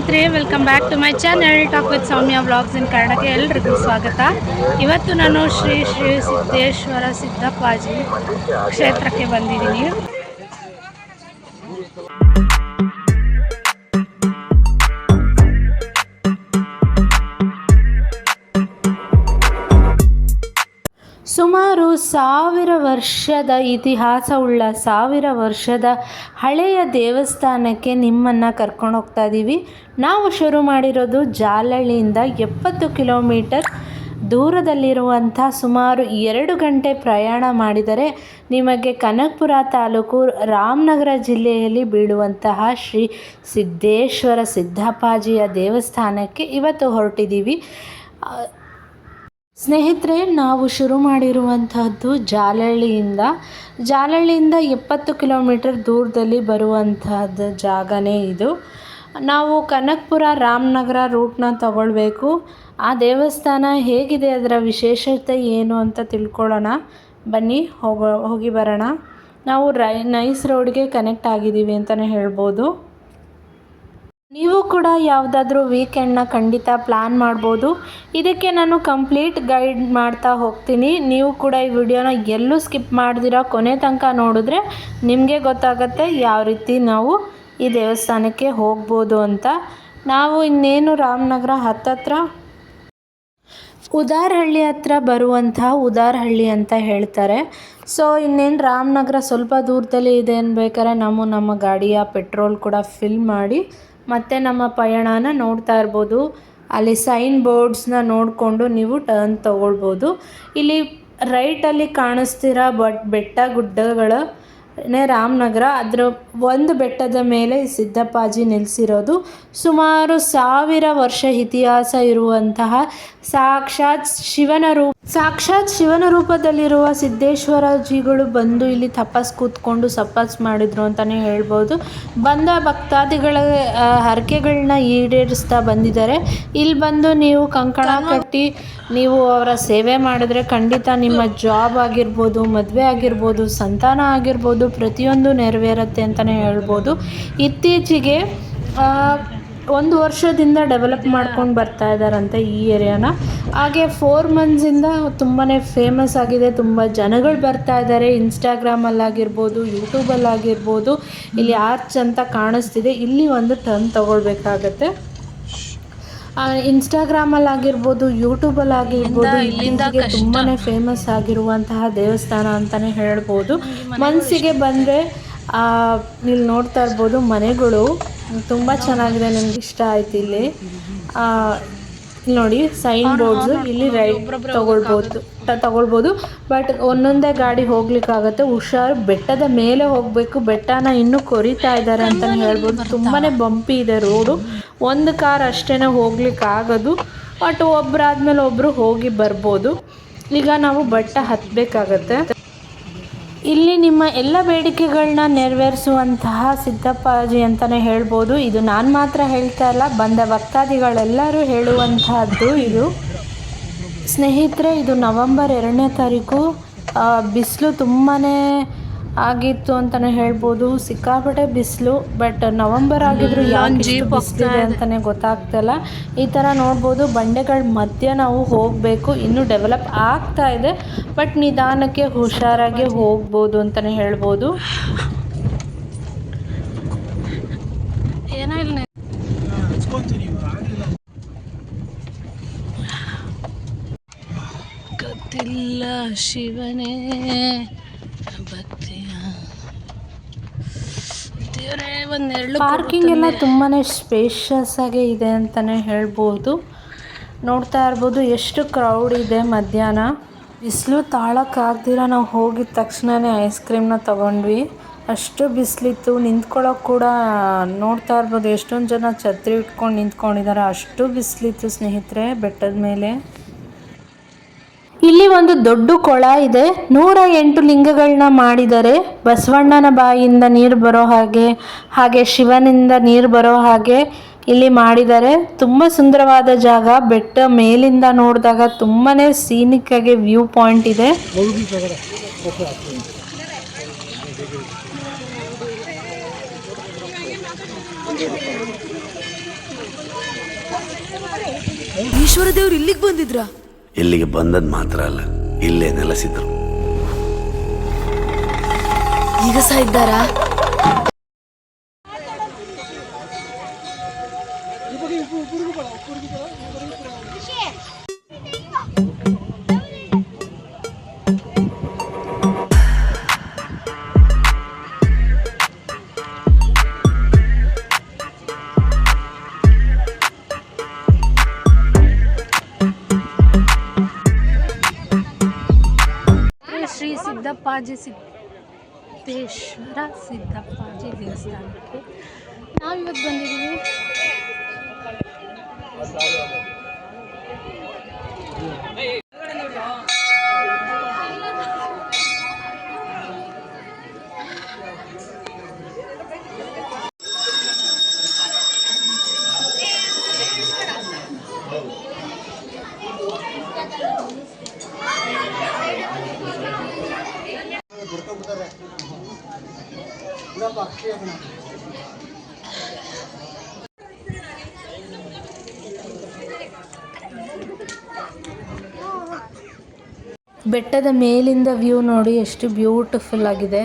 ಸ್ನೇಹಿತರೆ welcome back to my channel talk with Soumya vlogs in ಕನ್ನಡಕ್ಕೆ ಎಲ್ರಿಗೂ ಸ್ವಾಗತ. ಇವತ್ತು ನಾನು ಶ್ರೀ ಶ್ರೀ ಸಿದ್ದೇಶ್ವರ ಸಿದ್ದಪ್ಪಾಜಿ ಕ್ಷೇತ್ರಕ್ಕೆ ಬಂದಿದ್ದೀನಿ. ಸಾವಿರ ವರ್ಷದ ಇತಿಹಾಸವುಳ್ಳ ಸಾವಿರ ವರ್ಷದ ಹಳೆಯ ದೇವಸ್ಥಾನಕ್ಕೆ ನಿಮ್ಮನ್ನು ಕರ್ಕೊಂಡು ಹೋಗ್ತಾ ಇದ್ದೀವಿ ನಾವು ಶುರು ಮಾಡಿರೋದು ಜಾಲಳ್ಳಿಯಿಂದ ಎಪ್ಪತ್ತು ಕಿಲೋಮೀಟರ್ ದೂರದಲ್ಲಿರುವಂಥ ಸುಮಾರು ಎರಡು ಗಂಟೆ ಪ್ರಯಾಣ ಮಾಡಿದರೆ ನಿಮಗೆ ಕನಕಪುರ ತಾಲೂಕು ರಾಮನಗರ ಜಿಲ್ಲೆಯಲ್ಲಿ ಬೀಳುವಂತಹ ಶ್ರೀ ಸಿದ್ದೇಶ್ವರ ಸಿದ್ದಪ್ಪಾಜಿಯ ದೇವಸ್ಥಾನಕ್ಕೆ ಇವತ್ತು ಹೊರಟಿದ್ದೀವಿ. ಸ್ನೇಹಿತರೆ, ನಾವು ಶುರು ಮಾಡಿರುವಂತಹದ್ದು ಜಾಲಹಳ್ಳಿಯಿಂದ ಜಾಲಹಳ್ಳಿಯಿಂದ ಎಪ್ಪತ್ತು ಕಿಲೋಮೀಟರ್ ದೂರದಲ್ಲಿ ಬರುವಂತಹದ್ದು ಜಾಗನೇ ಇದು. ನಾವು ಕನಕಪುರ ರಾಮನಗರ ರೂಟ್ನ ತಗೊಳ್ಬೇಕು. ಆ ದೇವಸ್ಥಾನ ಹೇಗಿದೆ? ಅದರ ವಿಶೇಷತೆ ಏನು ಅಂತ ತಿಳ್ಕೊಳ್ಳೋಣ. ಬನ್ನಿ, ಹೋಗೋ, ಹೋಗಿ ಬರೋಣ. ನಾವು ರೈ, ನೈಸ್ ರೋಡ್ಗೆ ಕನೆಕ್ಟ್ ಆಗಿದ್ದೀವಿ ಅಂತಲೇ ಹೇಳ್ಬೋದು. ನೀವು ಕೂಡ ಯಾವುದಾದ್ರೂ ವೀಕೆಂಡ್ನ ಖಂಡಿತ ಪ್ಲ್ಯಾನ್ ಮಾಡ್ಬೋದು. ಇದಕ್ಕೆ ನಾನು ಕಂಪ್ಲೀಟ್ ಗೈಡ್ ಮಾಡ್ತಾ ಹೋಗ್ತೀನಿ. ನೀವು ಕೂಡ ಈ ವಿಡಿಯೋನ ಎಲ್ಲೂ ಸ್ಕಿಪ್ ಮಾಡ್ದಿರ ಕೊನೆ ತನಕ ನೋಡಿದ್ರೆ ನಿಮಗೆ ಗೊತ್ತಾಗತ್ತೆ ಯಾವ ರೀತಿ ನಾವು ಈ ದೇವಸ್ಥಾನಕ್ಕೆ ಹೋಗ್ಬೋದು ಅಂತ. ನಾವು ಇನ್ನೇನು ರಾಮನಗರ ಹತ್ತತ್ರ ಉದಾರಹಳ್ಳಿ ಹತ್ರ ಬರುವಂತಹ ಉದಾರಹಳ್ಳಿ ಅಂತ ಹೇಳ್ತಾರೆ. ಸೊ ಇನ್ನೇನು ರಾಮನಗರ ಸ್ವಲ್ಪ ದೂರದಲ್ಲಿ ಇದೆ ಅನ್ಬೇಕಾದ್ರೆ ನಾವು ನಮ್ಮ ಗಾಡಿಯ ಪೆಟ್ರೋಲ್ ಕೂಡ ಫಿಲ್ ಮಾಡಿ ಮತ್ತೆ ನಮ್ಮ ಪಯಣನ ನೋಡ್ತಾ ಇರ್ಬೋದು. ಅಲ್ಲಿ ಸೈನ್ ಬೋರ್ಡ್ಸ್ನ ನೋಡಿಕೊಂಡು ನೀವು ಟರ್ನ್ ತಗೊಳ್ಬೋದು. ಇಲ್ಲಿ ರೈಟಲ್ಲಿ ಕಾಣಿಸ್ತಿರೋ ಬಟ್ ಬೆಟ್ಟ ಗುಡ್ಡಗಳ ನೇ ರಾಮನಗರ. ಅದರ ಒಂದು ಬೆಟ್ಟದ ಮೇಲೆ ಸಿದ್ದಪ್ಪಾಜಿ ನಿಲ್ಲಿಸಿರೋದು ಸುಮಾರು ಸಾವಿರ ವರ್ಷ ಇತಿಹಾಸ ಇರುವಂತಹ ಸಾಕ್ಷಾತ್ ಶಿವನ ರೂಪ ಸಾಕ್ಷಾತ್ ಶಿವನ ರೂಪದಲ್ಲಿರುವ ಸಿದ್ದೇಶ್ವರಜಿಗಳು ಬಂದು ಇಲ್ಲಿ ತಪಸ್ ಕೂತ್ಕೊಂಡು ಸಪಸ್ ಮಾಡಿದ್ರು ಅಂತಲೇ ಹೇಳ್ಬೋದು. ಬಂದ ಭಕ್ತಾದಿಗಳ ಹರಕೆಗಳನ್ನ ಈಡೇರಿಸ್ತಾ ಬಂದಿದ್ದಾರೆ. ಇಲ್ಲಿ ಬಂದು ನೀವು ಕಂಕಣ ಕಟ್ಟಿ ನೀವು ಅವರ ಸೇವೆ ಮಾಡಿದ್ರೆ ಖಂಡಿತ ನಿಮ್ಮ ಜಾಬ್ ಆಗಿರ್ಬೋದು ಮದುವೆ ಆಗಿರ್ಬೋದು ಸಂತಾನ ಆಗಿರ್ಬೋದು ಪ್ರತಿಯೊಂದು ನೆರವೇರುತ್ತೆ ಅಂತಲೇ ಹೇಳ್ಬೋದು. ಇತ್ತೀಚೆಗೆ ಒಂದು ವರ್ಷದಿಂದ ಡೆವಲಪ್ ಮಾಡ್ಕೊಂಡು ಬರ್ತಾ ಇದ್ದಾರಂತೆ ಈ ಏರಿಯಾನ. ಹಾಗೆ ಫೋರ್ ಮಂತ್ಸಿಂದ ತುಂಬಾ ಫೇಮಸ್ ಆಗಿದೆ, ತುಂಬ ಜನಗಳು ಬರ್ತಾ ಇದ್ದಾರೆ ಇನ್ಸ್ಟಾಗ್ರಾಮಲ್ಲಾಗಿರ್ಬೋದು ಯೂಟ್ಯೂಬಲ್ಲಾಗಿರ್ಬೋದು ಇಲ್ಲಿ ಆರ್ಚ್ ಅಂತ ಕಾಣಿಸ್ತಿದೆ. ಇಲ್ಲಿ ಒಂದು ಟರ್ನ್ ತಗೊಳ್ಬೇಕಾಗತ್ತೆ. ಇನ್ಸ್ಟಾಗ್ರಾಮಲ್ಲಿ ಆಗಿರ್ಬೋದು ಯೂಟ್ಯೂಬಲ್ಲಿ ಆಗಿರ್ಬೋದು ಇಲ್ಲಿಂದಾಗೆ ತುಂಬಾ ಫೇಮಸ್ ಆಗಿರುವಂತಹ ದೇವಸ್ಥಾನ ಅಂತಾನೆ ಹೇಳ್ಬೋದು. ಮನಸ್ಸಿಗೆ ಬಂದರೆ ಇಲ್ಲಿ ನೋಡ್ತಾ ಇರ್ಬೋದು ಮನೆಗಳು. ತುಂಬ ಚೆನ್ನಾಗಿದೆ ನನಗೆ ಇಷ್ಟ ಆಯ್ತು ಇಲ್ಲಿ. ಆ, ಇಲ್ಲಿ ನೋಡಿ ಸೈನ್ ಬೋರ್ಡ್ಸ್ ಇಲ್ಲಿ ರೈಟ್ ತಗೊಳ್ಬೋದು. ತಗೊಳ್ಬೋದು. ಬಟ್ ಒಂದೊಂದೇ ಗಾಡಿ ಹೋಗ್ಲಿಕ್ಕಾಗತ್ತೆ. ಹುಷಾರು ಬೆಟ್ಟದ ಮೇಲೆ ಹೋಗಬೇಕು. ಬೆಟ್ಟನ ಇನ್ನೂ ಕೊರಿತಾ ಇದ್ದಾರೆ ಅಂತಲೇ ಹೇಳ್ಬೋದು. ತುಂಬಾ ಬಂಪಿ ಇದೆ. ರೋಡು ಒಂದು ಕಾರ್ ಅಷ್ಟೇ ಹೋಗ್ಲಿಕ್ಕಾಗೋದು. ಬಟ್ ಬಟ್ ಒಬ್ಬರಾದ್ಮೇಲೆ ಒಬ್ಬರು ಹೋಗಿ ಬರ್ಬೋದು. ಈಗ ನಾವು ಬೆಟ್ಟ ಹತ್ತಬೇಕಾಗತ್ತೆ ಇಲ್ಲಿ ನಿಮ್ಮ ಎಲ್ಲ ಬೇಡಿಕೆಗಳನ್ನ ನೆರವೇರಿಸುವಂತಹ ಸಿದ್ದಪ್ಪಾಜಿ ಅಂತಲೇ ಹೇಳ್ಬೋದು. ಇದು ನಾನು ಮಾತ್ರ ಹೇಳ್ತಾ ಇಲ್ಲ. ಬಂದ ಭಕ್ತಾದಿಗಳೆಲ್ಲರೂ ಹೇಳುವಂತಹದ್ದು ಇದು. ಸ್ನೇಹಿತರೆ ಇದು ನವಂಬರ್ ಎರಡನೇ ತಾರೀಕು. ಬಿಸಿಲು ತುಂಬಾ ಆಗಿತ್ತು ಅಂತಲೇ ಹೇಳ್ಬೋದು. ಸಿಕ್ಕಾಪಟ್ಟೆ ಬಿಸಿಲು ಬಟ್ ನವಂಬರ್ ಆಗಿದ್ರು ಯಾಕೆ ಬಿಸಿಲಿದೆ ಅಂತಲೇ ಗೊತ್ತಾಗ್ತಿಲ್ಲ ಈ ಥರ ನೋಡ್ಬೋದು ಬಂಡೆಗಳ ಮಧ್ಯೆ ನಾವು ಹೋಗಬೇಕು ಇನ್ನೂ ಡೆವಲಪ್ ಆಗ್ತಾ ಇದೆ. ಬಟ್ ನಿಧಾನಕ್ಕೆ ಹುಷಾರಾಗಿ ಹೋಗ್ಬೋದು ಅಂತಲೇ ಹೇಳ್ಬೋದು ಏನೋ ಇಲ್ಲ ಗೊತ್ತಿಲ್ಲ ಶಿವನೇ. ಭಕ್ತಿಯ. ದೇವರೇ ಒಂದೆರಡು ಪಾರ್ಕಿಂಗ್ ಎಲ್ಲ ತುಂಬಾ ಸ್ಪೇಷಿಯಸ್ ಆಗಿ ಇದೆ ಅಂತಲೇ ಹೇಳ್ಬೋದು. ನೋಡ್ತಾ ಇರ್ಬೋದು ಎಷ್ಟು ಕ್ರೌಡ್ ಇದೆ ಮಧ್ಯಾಹ್ನ. ಬಿಸಿಲು ತಾಳಕ್ಕಾಗ್ದಿರ ನಾವು ಹೋಗಿದ ತಕ್ಷಣವೇ ಐಸ್ ಕ್ರೀಮ್ನ ತೊಗೊಂಡ್ವಿ. ಅಷ್ಟು ಬಿಸಿಲಿತ್ತು. ನಿಂತ್ಕೊಳ್ಳೋಕೆ ಕೂಡ ನೋಡ್ತಾ ಇರ್ಬೋದು ಎಷ್ಟೊಂದು ಜನ ಛತ್ರಿ ಇಟ್ಕೊಂಡು ನಿಂತ್ಕೊಂಡಿದ್ದಾರೆ ಅಷ್ಟು ಬಿಸಿಲಿತ್ತು ಸ್ನೇಹಿತರೆ ಬೆಟ್ಟದ ಮೇಲೆ. ಇಲ್ಲಿ ಒಂದು ದೊಡ್ಡ ಕೊಳ ಇದೆ. ನೂರ ಎಂಟು ಲಿಂಗಗಳನ್ನ ಮಾಡಿದರೆ ಬಸವಣ್ಣನ ಬಾಯಿಯಿಂದ ನೀರು ಬರೋ ಹಾಗೆ ಹಾಗೆ ಶಿವನಿಂದ ನೀರು ಬರೋ ಹಾಗೆ ಇಲ್ಲಿ ಮಾಡಿದ್ದಾರೆ ತುಂಬ ಸುಂದರವಾದ ಜಾಗ. ಬೆಟ್ಟ ಮೇಲಿಂದ ನೋಡಿದಾಗ ತುಂಬಾನೇ ಸೀನಿಕ್ ಆಗಿ ವ್ಯೂ ಪಾಯಿಂಟ್ ಇದೆ. ಈಶ್ವರ ದೇವ್ರು ಇಲ್ಲಿಗೆ ಬಂದಿದ್ರಾ? ಇಲ್ಲಿಗೆ ಬಂದದ್ ಮಾತ್ರ ಅಲ್ಲ ಇಲ್ಲೇ ನೆಲೆಸಿದ್ರು. ಈಗ ಸಹ ಇದ್ದಾರಾ? ಸಿದ್ದಪ್ಪಾಜಿ ಸಿದ್ದೇಶ್ವರ ಸಿದ್ದಪ್ಪಾಜಿ ದೇವಸ್ಥಾನಕ್ಕೆ ನಾವಿವತ್ತು ಬಂದಿದ್ದೀವಿ ಬೆಟ್ಟದ ಮೇಲಿಂದ ವ್ಯೂ ನೋಡಿ ಎಷ್ಟು ಬ್ಯೂಟಿಫುಲ್ ಆಗಿದೆ.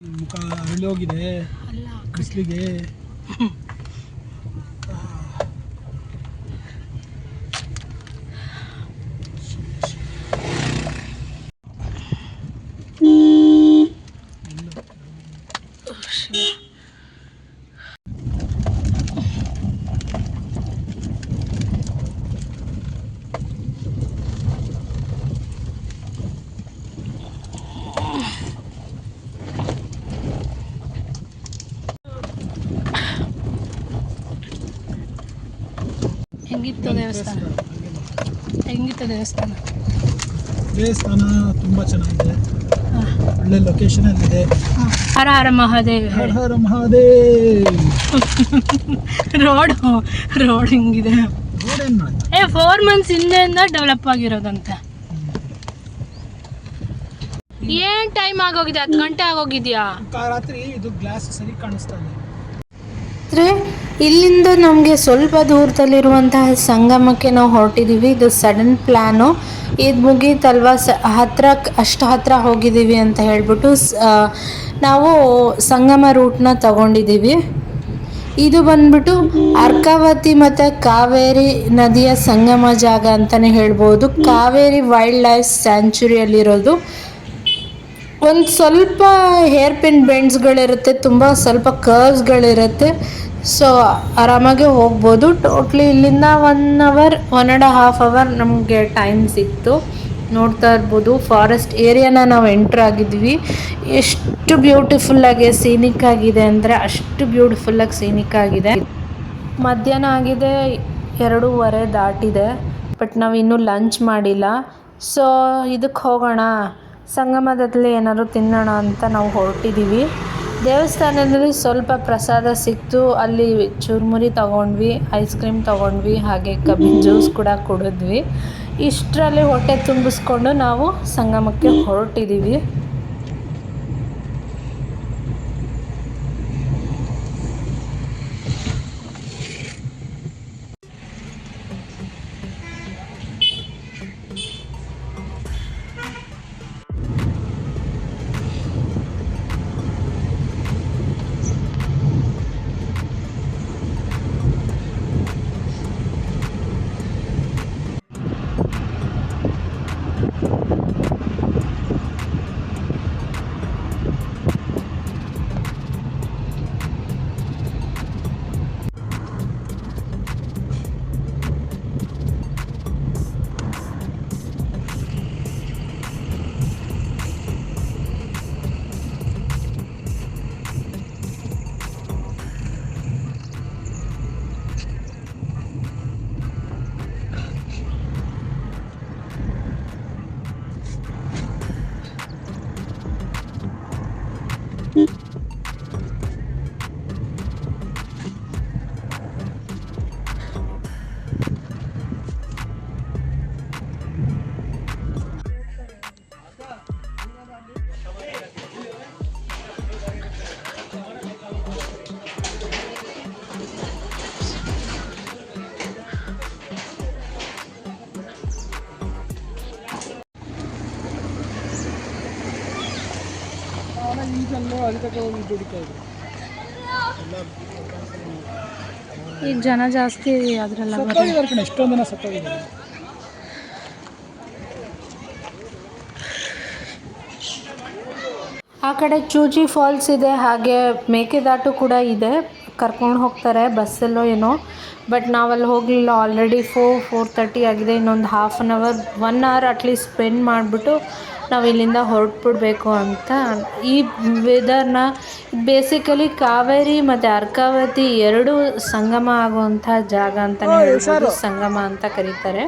ಮುಖ ಅರಳೋಗಿದೆ ಬಿಸಿಲಿಗೆ ಹೆಂಗಿತ್ತು ದೇವಸ್ಥಾನ ಹೆಂಗಿತ್ತು ದೇವಸ್ಥಾನ? ದೇವಸ್ಥಾನ ತುಂಬ ಚೆನ್ನಾಗಿದೆ. ಒಳ್ಳೆ ಲೊಕೇಶನ್ ಅಲ್ಲಿ ಇದೆ ಹರ ಹರ ಮಹಾದೇವ್. ಹರ ಹರ ಮಹಾದೇವ್. ರೋಡ್ ರೋಡ್ ಹಿಂಗಿದೆ? ರೋಡ್ ಏನು ಮಾಡುತ್ತೆ ಏ ಫೋರ್ ಮಂತ್ಸ್ ಹಿಂದೆಯಿಂದ ಡೆವಲಪ್ ಆಗಿರೋದಂತೆ. ಏನ್ ಟೈಮ್ ಆಗೋಗಿದೆ? ಹತ್ತು ಗಂಟೆ ಆಗೋಗಿದ್ಯಾ? ರಾತ್ರಿ ಇದು ಗ್ಲಾಸ್ ಸರಿ ಕಾಣಿಸ್ತಾ ಇದೆ ಅಂದರೆ ಇಲ್ಲಿಂದ ನಮಗೆ ಸ್ವಲ್ಪ ದೂರದಲ್ಲಿರುವಂತಹ ಸಂಗಮಕ್ಕೆ ನಾವು ಹೊರಟಿದ್ದೀವಿ ಇದು ಸಡನ್ ಪ್ಲ್ಯಾನು ಇದು ಮುಗೀತಲ್ವ? ಸ, ಹತ್ರ, ಅಷ್ಟು ಹತ್ರ ಹೋಗಿದ್ದೀವಿ ಅಂತ ಹೇಳ್ಬಿಟ್ಟು ನಾವು ಸಂಗಮ ರೂಟ್ನ ತಗೊಂಡಿದ್ದೀವಿ ಇದು ಬಂದ್ಬಿಟ್ಟು ಅರ್ಕಾವತಿ ಮತ್ತು ಕಾವೇರಿ ನದಿಯ ಸಂಗಮ ಜಾಗ ಅಂತಲೇ ಹೇಳ್ಬೋದು. ಕಾವೇರಿ ವೈಲ್ಡ್ ಲೈಫ್ ಸ್ಯಾಂಚುರಿಯಲ್ಲಿರೋದು ಒಂದು ಸ್ವಲ್ಪ ಹೇರ್ ಪಿನ್ ಬೆಂಡ್ಸ್ಗಳಿರುತ್ತೆ ತುಂಬ ಸ್ವಲ್ಪ ಕರ್ವ್ಸ್ಗಳಿರುತ್ತೆ ಸೊ ಆರಾಮಾಗೆ ಹೋಗ್ಬೋದು. ಟೋಟ್ಲಿ ಇಲ್ಲಿಂದ one hour one and half hour ನಮಗೆ ಟೈಮ್ ಸಿಕ್ತು. ನೋಡ್ತಾ ಇರ್ಬೋದು ಫಾರೆಸ್ಟ್ ಏರಿಯಾನ ನಾವು ಎಂಟ್ರ್ ಆಗಿದ್ವಿ. ಎಷ್ಟು ಬ್ಯೂಟಿಫುಲ್ಲಾಗಿ ಸೀನಿಕ್ ಆಗಿದೆ ಅಂದರೆ ಅಷ್ಟು ಬ್ಯೂಟಿಫುಲ್ಲಾಗಿ ಸೀನಿಕ್ ಆಗಿದೆ. ಮಧ್ಯಾಹ್ನ ಆಗಿದೆ, ಎರಡೂವರೆ ದಾಟಿದೆ. ಬಟ್ ನಾವು ಇನ್ನೂ ಲಂಚ್ ಮಾಡಿಲ್ಲ. ಸೊ ಇದಕ್ಕೆ ಹೋಗೋಣ. ಸಂಗಮದಲ್ಲಿ ಏನಾದ್ರು ತಿನ್ನೋಣ ಅಂತ ನಾವು ಹೊರಟಿದ್ದೀವಿ ದೇವಸ್ಥಾನದಲ್ಲಿ ಸ್ವಲ್ಪ ಪ್ರಸಾದ ಸಿಕ್ತು. ಅಲ್ಲಿ ಚುರುಮುರಿ ತೊಗೊಂಡ್ವಿ, ಐಸ್ ಕ್ರೀಮ್ ತೊಗೊಂಡ್ವಿ, ಹಾಗೆ ಕಬ್ಬಿನ ಜ್ಯೂಸ್ ಕೂಡ ಕುಡಿದ್ವಿ. ಇಷ್ಟರಲ್ಲಿ ಹೊಟ್ಟೆ ತುಂಬಿಸ್ಕೊಂಡು ನಾವು ಸಂಗಮಕ್ಕೆ ಹೊರಟಿದ್ದೀವಿ ಹೋಗಿ ದುಡಿತಾ ಇದ್ರು ಈಗ ಜನ ಜಾಸ್ತಿ ಅದರಲ್ಲ ಸತ್ತೋಗಿದ್ದಾರೆ ಕಣೆ ಎಷ್ಟೊಂದು ಜನ ಸತ್ತೋಗಿದ್ದಾರೆ. ಆ ಕಡೆ ಚೂಚಿ ಫಾಲ್ಸ್ ಇದೆ ಹಾಗೆ ಮೇಕೆದಾಟು ಕೂಡ ಇದೆ. ಕರ್ಕೊಂಡು ಹೋಗ್ತಾರೆ ಬಸ್ಸಲ್ಲೋ ಏನೋ. ಬಟ್ ನಾವಲ್ಲಿ ಹೋಗಲಿಲ್ಲ ಆಲ್ರೆಡಿ ಫೋರ್ ಫೋರ್ ತರ್ಟಿ ಆಗಿದೆ. ಇನ್ನೊಂದು half an hour one hour at least spend ಮಾಡಿಬಿಟ್ಟು ನಾವು ಇಲ್ಲಿಂದ ಹೊರಟ್ಬಿಡ್ಬೇಕು ಅಂತ. ಈ ವೆದರ್ನ ಬೇಸಿಕಲಿ ಕಾವೇರಿ ಮತ್ತು ಅರ್ಕಾವತಿ ಎರಡೂ ಸಂಗಮ ಆಗುವಂಥ ಜಾಗ ಅಂತಲೇ ಹೇಳ್ಬೋದು. ಸಂಗಮ ಅಂತ ಕರೀತಾರೆ.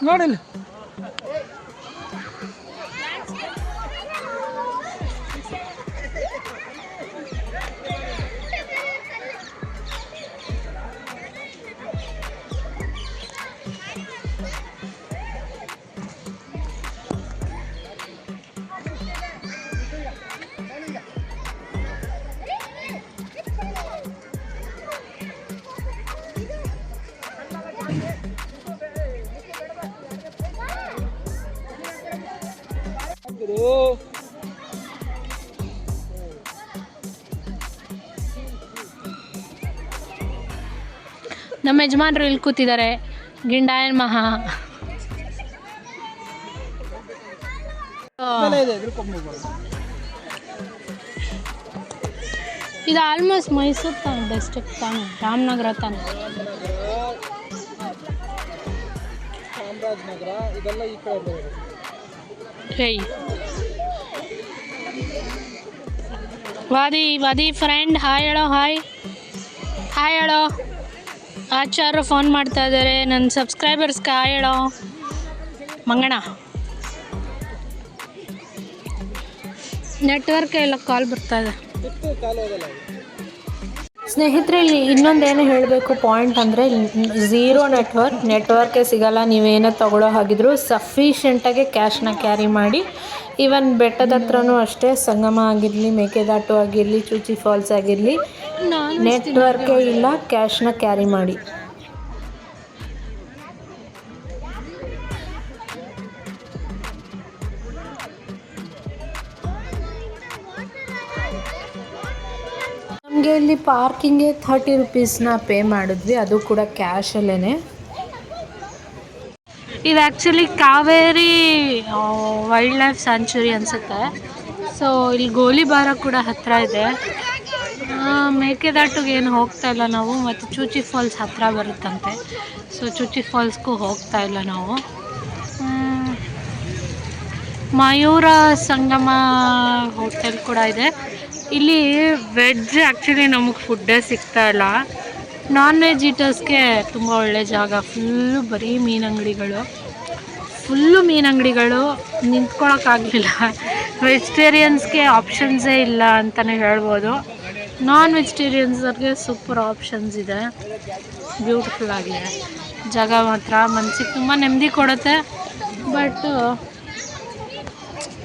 ನೋಡಿಲ್ಲ ನಮ್ಮ ಯಜಮಾನ್ರು ಇಲ್ಲಿ ಕೂತಿದ್ದಾರೆ. ಗಿಂಡಾಯನ್ ಮಹಾ. ಇದೆ ಆಲ್ಮೋಸ್ಟ್ ಮೈಸೂರು ತಾನೆ ಡಿಸ್ಟ್ರಿಕ್ಟ್ ತಾನೆ, ರಾಮನಗರ ತಾನೆ. ವಾದಿ ವಾದಿ ಫ್ರೆಂಡ್ ಹಾಯ್ ಹೇಳೋ ಹಾಯ್ ಹಾಯ್ ಹೇಳೋ. ಆಚಾರ್ಯ ಫೋನ್ ಮಾಡ್ತಾ ಇದ್ದಾರೆ ನನ್ನ ಸಬ್ಸ್ಕ್ರೈಬರ್ಸ್ ಹೇಳೋ. ಮಂಗಣ ನೆಟ್ವರ್ಕ್ ಎಲ್ಲ ಕಾಲ್ ಬರ್ತಾ ಇದೆ. ಸ್ನೇಹಿತರೆ ಇಲ್ಲಿ ಇನ್ನೊಂದೇನು ಹೇಳಬೇಕು ಪಾಯಿಂಟ್ ಅಂದರೆ ಝೀರೋ ನೆಟ್ವರ್ಕ್ ನೆಟ್ವರ್ಕೇ ಸಿಗಲ್ಲ ನೀವೇನೋ ತಗೊಳ್ಳೋ ಹಾಗಿದ್ರು ಸಫಿಷಿಯೆಂಟಾಗಿ ಕ್ಯಾಶ್ನ ಕ್ಯಾರಿ ಮಾಡಿ. ಈವನ್ ಬೆಟ್ಟದ ಹತ್ರನೂ ಅಷ್ಟೇ ಸಂಗಮ ಆಗಿರಲಿ ಮೇಕೆದಾಟು ಆಗಿರಲಿ ಚೂಚಿ ಫಾಲ್ಸ್ ಆಗಿರಲಿ ನೆಟ್ವರ್ಕೇ ಇಲ್ಲ ಕ್ಯಾಶ್ನ ಕ್ಯಾರಿ ಮಾಡಿ. ಇಲ್ಲಿ ಪಾರ್ಕಿಂಗ್ಗೆ ಥರ್ಟಿ ರುಪೀಸ್ನ ಪೇ ಮಾಡಿದ್ವಿ. ಅದು ಕೂಡ ಕ್ಯಾಶಲ್ಲೇ ಇದು actually Kaveri wild life sanctuary ಅನಿಸುತ್ತೆ. ಸೊ ಇಲ್ಲಿ ಗೋಲಿಬಾರ ಕೂಡ ಹತ್ತಿರ ಇದೆ. ಮೇಕೆದಾಟಿಗೆ ಏನು ಹೋಗ್ತಾ ಇಲ್ಲ ನಾವು, ಮತ್ತು ಚೂಚಿ ಫಾಲ್ಸ್ ಹತ್ತಿರ ಬರುತ್ತಂತೆ. ಸೊ ಚೂಚಿ ಫಾಲ್ಸ್ಗೂ ಹೋಗ್ತಾ ಇಲ್ಲ ನಾವು. ಮಯೂರ ಸಂಗಮ ಹೋಟೆಲ್ ಕೂಡ ಇದೆ. ಇಲ್ಲಿ ವೆಜ್ ಆ್ಯಕ್ಚುಲಿ ನಮಗೆ ಫುಡ್ಡೇ ಸಿಗ್ತಾ ಇಲ್ಲ. ನಾನ್ ವೆಜ್ ಈಟರ್ಸ್ಗೆ ತುಂಬ ಒಳ್ಳೆ ಜಾಗ. ಫುಲ್ಲು ಬರೀ ಮೀನಂಗಡಿಗಳು ಫುಲ್ಲು ಮೀನಂಗಡಿಗಳು ನಿಂತ್ಕೊಳ್ಳೋಕ್ಕಾಗಲಿಲ್ಲ ವೆಜಿಟೇರಿಯನ್ಸ್ಗೆ ಆಪ್ಷನ್ಸೇ ಇಲ್ಲ ಅಂತಲೇ ಹೇಳ್ಬೋದು. ನಾನ್ ವೆಜಿಟೇರಿಯನ್ಸರ್ಗೆ ಸೂಪರ್ ಆಪ್ಷನ್ಸ್ ಇದೆ. ಬ್ಯೂಟಿಫುಲ್ ಆಗಿದೆ. ಜಾಗ ಮಾತ್ರ. ಮನಸ್ಸಿಗೆ ತುಂಬ ನೆಮ್ಮದಿ ಕೊಡುತ್ತೆ. ಬಟ್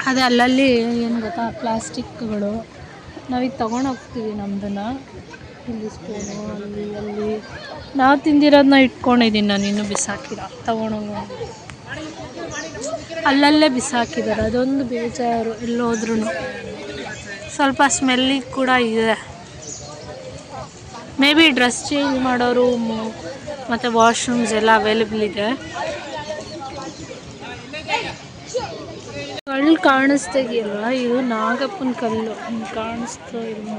ಅದೇ ಅಲ್ಲಲ್ಲಿ ಏನು ಗೊತ್ತಾ? ಪ್ಲಾಸ್ಟಿಕ್ಗಳು ನಾವೀಗ ತೊಗೊಂಡು ಹೋಗ್ತೀವಿ ನಮ್ಮದನ್ನು ಇಲ್ಲಿ ಸ್ಪೂನು, ಅಲ್ಲಿ ಅಲ್ಲಿ. ನಾವು ತಿಂದಿರೋದನ್ನ ಇಟ್ಕೊಂಡಿದ್ದೀನಿ ನಾನು ಇನ್ನೂ ಬಿಸಾಕಿಲ್ಲ. ತೊಗೊಂಡೋಗ ಅಲ್ಲಲ್ಲೇ ಬಿಸಾಕಿದ್ದಾರೆ ಅದೊಂದು ಬೇಜಾರು ಎಲ್ಲೋದ್ರೂ ಸ್ವಲ್ಪ ಸ್ಮೆಲ್ಲಿ ಕೂಡ ಇದೆ. ಮೇ ಬಿ ಡ್ರೆಸ್ ಚೇಂಜ್ ಮಾಡೋ ರೂಮು ಮತ್ತು ವಾಶ್ರೂಮ್ಸ್ ಎಲ್ಲ ಅವೈಲೇಬಲ್ ಇದೆ. ಕಾಣಿಸ್ತಿದೆಯಲ್ವ ಇದು ನಾಗಪ್ಪನ ಕಲ್ಲು. ಕಾಣಿಸ್ತಾ ಇಲ್ಲ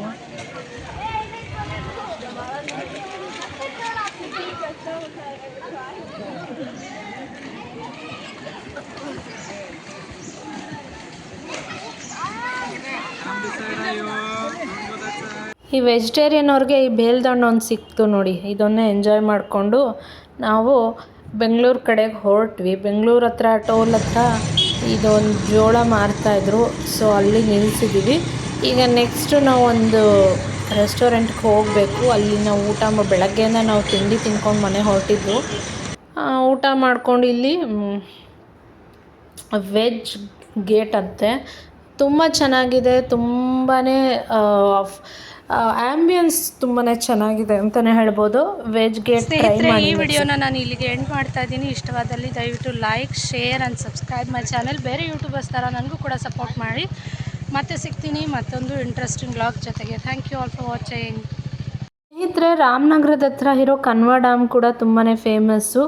ಈ ವೆಜಿಟೇರಿಯನ್ ಅವ್ರಿಗೆ ಈ ಬೇಲ್ದಂಡು ಒಂದು ಸಿಕ್ತು ನೋಡಿ. ಇದನ್ನೇ ಎಂಜಾಯ್ ಮಾಡಿಕೊಂಡು ನಾವು ಬೆಂಗಳೂರು ಕಡೆಗೆ ಹೊರಟ್ವಿ. ಬೆಂಗಳೂರು ಹತ್ರ, ಟೋಲ್ ಹತ್ರ ಇದೊಂದು ಜೋಳ ಮಾರ್ತಾಯಿದ್ರು ಸೊ ಅಲ್ಲಿ ನಿಲ್ಲಿಸಿದ್ದೀವಿ ಈಗ ನೆಕ್ಸ್ಟು ನಾವು ಒಂದು ರೆಸ್ಟೋರೆಂಟ್ಗೆ ಹೋಗಬೇಕು. ಅಲ್ಲಿ ನಾವು ಊಟ ಬೆಳಗ್ಗೆಯಿಂದ ನಾವು ತಿಂಡಿ ತಿನ್ಕೊಂಡು ಮನೆ ಹೊರಟಿದ್ದು ಊಟ ಮಾಡ್ಕೊಂಡು ಇಲ್ಲಿ ವೆಜ್ ಗೇಟ್ ಅಂತೆ. ತುಂಬ ಚೆನ್ನಾಗಿದೆ. ತುಂಬಾ ಆ್ಯಂಬಿಯನ್ಸ್ ತುಂಬಾ ಚೆನ್ನಾಗಿದೆ ಅಂತಲೇ ಹೇಳ್ಬೋದು. ವೆಜ್ ಗೇಟ್ ಸ್ನೇಹಿತರೆ ಈ ವಿಡಿಯೋನ ನಾನು ಇಲ್ಲಿಗೆ ಎಂಡ್ ಮಾಡ್ತಾ ಇದ್ದೀನಿ. ಇಷ್ಟವಾದಲ್ಲಿ ದಯವಿಟ್ಟು like share and subscribe my channel ಬೇರೆ ಯೂಟ್ಯೂಬರ್ಸ್ ಥರ ನನಗೂ ಕೂಡ ಸಪೋರ್ಟ್ ಮಾಡಿ. ಮತ್ತೆ ಸಿಗ್ತೀನಿ ಮತ್ತೊಂದು ಇಂಟ್ರೆಸ್ಟಿಂಗ್ ಬ್ಲಾಗ್ ಜೊತೆಗೆ. Thank you all for watching ಸ್ನೇಹಿತರೆ ರಾಮನಗರದ ಹತ್ರ ಇರೋ ಕನ್ವ ಡ್ಯಾಮ್ ಕೂಡ ತುಂಬಾ ಫೇಮಸ್ಸು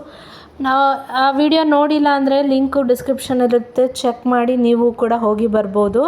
ನಾವು ಆ ವಿಡಿಯೋ ನೋಡಿಲ್ಲ ಅಂದರೆ ಲಿಂಕು ಡಿಸ್ಕ್ರಿಪ್ಷನ್ ಇರುತ್ತೆ ಚೆಕ್ ಮಾಡಿ ನೀವು ಕೂಡ ಹೋಗಿ ಬರ್ಬೋದು.